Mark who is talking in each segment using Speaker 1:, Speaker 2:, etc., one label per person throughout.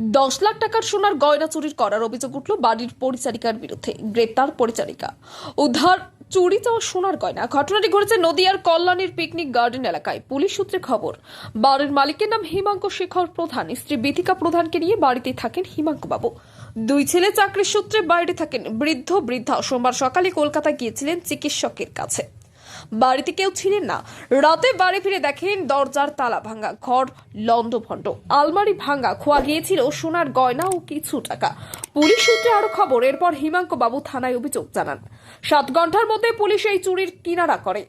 Speaker 1: দশ লাখ টাকার সোনার গয়না চুরির করার অভিযোগ উঠল বাড়ির পরিচারিকার বিরুদ্ধে। গ্রেপ্তার পরিচারিকা। উদ্ধার, চুরি যাওয়া সোনার গয়না। ঘটনাটি ঘটেছে নদিয়ার কল্যাণীর পিকনিক গার্ডেন এলাকায়। পুলিশ সূত্রে খবর, বাড়ির মালিকের নাম হিমাঙ্ক শেখর প্রধান। স্ত্রী বিথিকা প্রধানকে নিয়ে বাড়িতে থাকেন হিমাঙ্ক বাবু দুই ছেলে চাকরির সূত্রে বাইরে থাকেন বৃদ্ধ বৃদ্ধা। সোমবার সকালে কলকাতা গিয়েছিলেন চিকিৎসকের কাছে। বাড়িতে কেউ ছিলেন না। রাতে বাড়ি ফিরে দেখেন দরজার তালা ভাঙা, ঘর লন্ডভন্ড আলমারি ভাঙা, খোয়া গিয়েছিল সোনার গয়না ও কিছু টাকা। পুলিশ সূত্রে আরও খবর, এরপর হিমাঙ্ক বাবু থানায় অভিযোগ জানান। সাত ঘণ্টার মধ্যে পুলিশ এই চুরির কিনারা করে।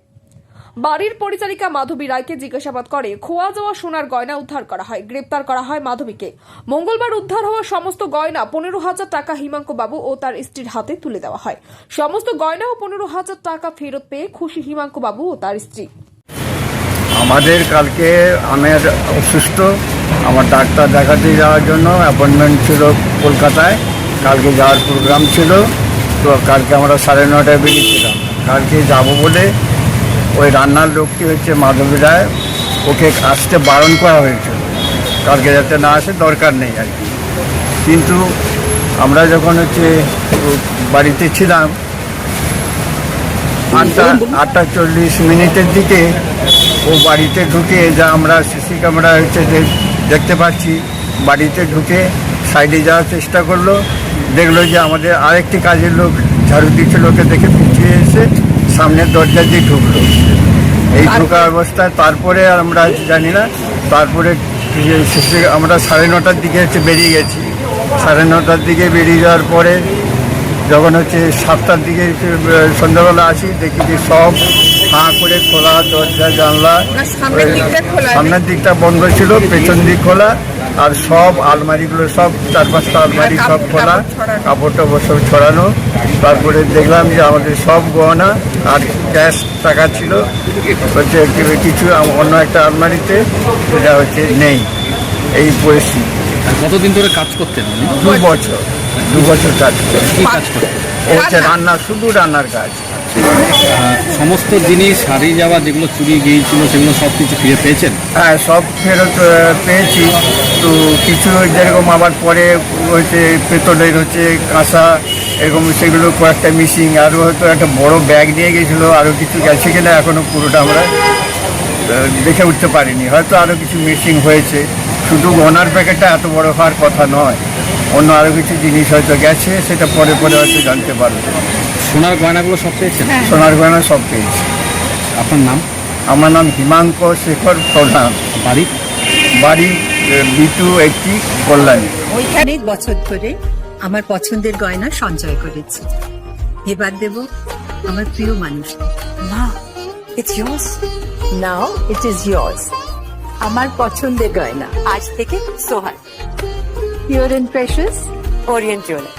Speaker 1: বাড়ির পরিচারিকা মাধবী রায়কে জিজ্ঞাসাবাদ করে, খোয়া যাওয়া সোনার গয়না উদ্ধার করা হয়, গ্রেপ্তার করা হয় মাধবীকে। মঙ্গলবার উদ্ধার হওয়া সমস্ত গয়না পনেরো হাজার টাকা হিমাঙ্ক বাবু ও তার স্ত্রীর হাতে তুলে দেওয়া হয়। সমস্ত গয়না ও পনেরো হাজার টাকা ফেরত পেয়ে খুশি হিমাঙ্ক বাবু ও তার স্ত্রী।
Speaker 2: আমাদের কালকে আমার অসুস্থ, আমার ডাক্তার দেখাতে যাওয়ার জন্য অ্যাপয়েন্টমেন্ট ছিল কলকাতায়। কালকে যাওয়ার প্রোগ্রাম ছিল, তো কালকে আমরা সাড়ে নটায় বেরিয়েছিলাম। কালকে যাব বলে ওই রান্নার লোকটি হচ্ছে মাধবী রায়। ওকে আসতে বারণ করা হয়েছিল কালকে যাতে না আসে দরকার নেই আর কি। কিন্তু আমরা যখন হচ্ছে বাড়িতে ছিলাম আটটা আটটা চল্লিশ মিনিটের দিকে ও বাড়িতে ঢুকে যা আমরা সিসি ক্যামেরা হচ্ছে যে দেখতে পাচ্ছি বাড়িতে ঢুকে সাইডে যাওয়ার চেষ্টা করল। দেখল যে আমাদের আরেকটি কাজের লোক ঝাড়ু দিচ্ছে লোকে দেখে পিছিয়ে এসে সামনের দরজা দিয়ে ঢুকলো এই ঢোকা অবস্থায় তারপরে আর আমরা জানি না তারপরে ইয়ে শেষে আমরা সাড়ে নটার দিকে হচ্ছে বেরিয়ে গেছি সাড়ে নটার দিকে বেরিয়ে যাওয়ার পরে যখন হচ্ছে সাতটার দিকে সন্ধ্যাবেলা আসি দেখি যে সব হাঁ করে খোলা দরজা জানলা।
Speaker 3: সামনের দিকটা
Speaker 2: বন্ধ ছিল পেছন দিক খোলা আর সব আলমারিগুলো সব চার পাঁচটা আলমারি সব খোলা
Speaker 3: কাপড়
Speaker 2: টাপড় সব ছড়ানো। তারপরে দেখলাম যে আমাদের সব গহনা আর ক্যাশ টাকা ছিল। হচ্ছে কিছু অন্য একটা আলমারিতে সেটা হচ্ছে নেই। এই পরিস্থিতি।
Speaker 4: কতদিন ধরে কাজ করতেন
Speaker 2: দু বছর। দু বছর কাজ করে
Speaker 4: কি কাজ করতেন?
Speaker 2: ও হচ্ছে রান্না শুধু রান্নার কাজ।
Speaker 4: সমস্ত জিনিস হারিয়ে যাওয়া যেগুলো চুরি গিয়েছিল, সেগুলো সব কিছু ফিরে পেয়েছেন?
Speaker 2: হ্যাঁ সব ফেরত পেয়েছি। তো কিছু যেরকম আবার পরে হচ্ছে পেতলের হচ্ছে কাঁসা, এরকম সেগুলো কয়েকটা মিসিং আরও হয়তো একটা বড় ব্যাগ নিয়ে গেছিল আরও কিছু গেছে কিনা এখনও পুরোটা আমরা দেখে উঠতে পারিনি। হয়তো আরও কিছু মিসিং হয়েছে। শুধু ঘনার প্যাকেটটা এত বড় হওয়ার কথা নয়, অন্য আরও কিছু জিনিস হয়তো গেছে, সেটা পরে পরে হয়তো জানতে পারবে।
Speaker 4: সোনার গয়নাগুলো সব পেয়েছেন?
Speaker 2: সোনার গয়না সব পেয়েছি।
Speaker 4: আপনার নাম?
Speaker 2: আমার নাম হিমাঙ্ক শেখর প্রধান।
Speaker 4: বাড়ি?
Speaker 2: বাড়ি বিটু একটি কল্যাণী।
Speaker 3: ওইখানে
Speaker 5: অনেক বছর ধরে আমার পছন্দের গয়না সঞ্চয় করেছি। এবার দেব আমার প্রিয় মানুষ।
Speaker 6: মা it's yours now it is yours আমার পছন্দের গয়না। আজ থেকে Sohan pure and precious Orient jewellers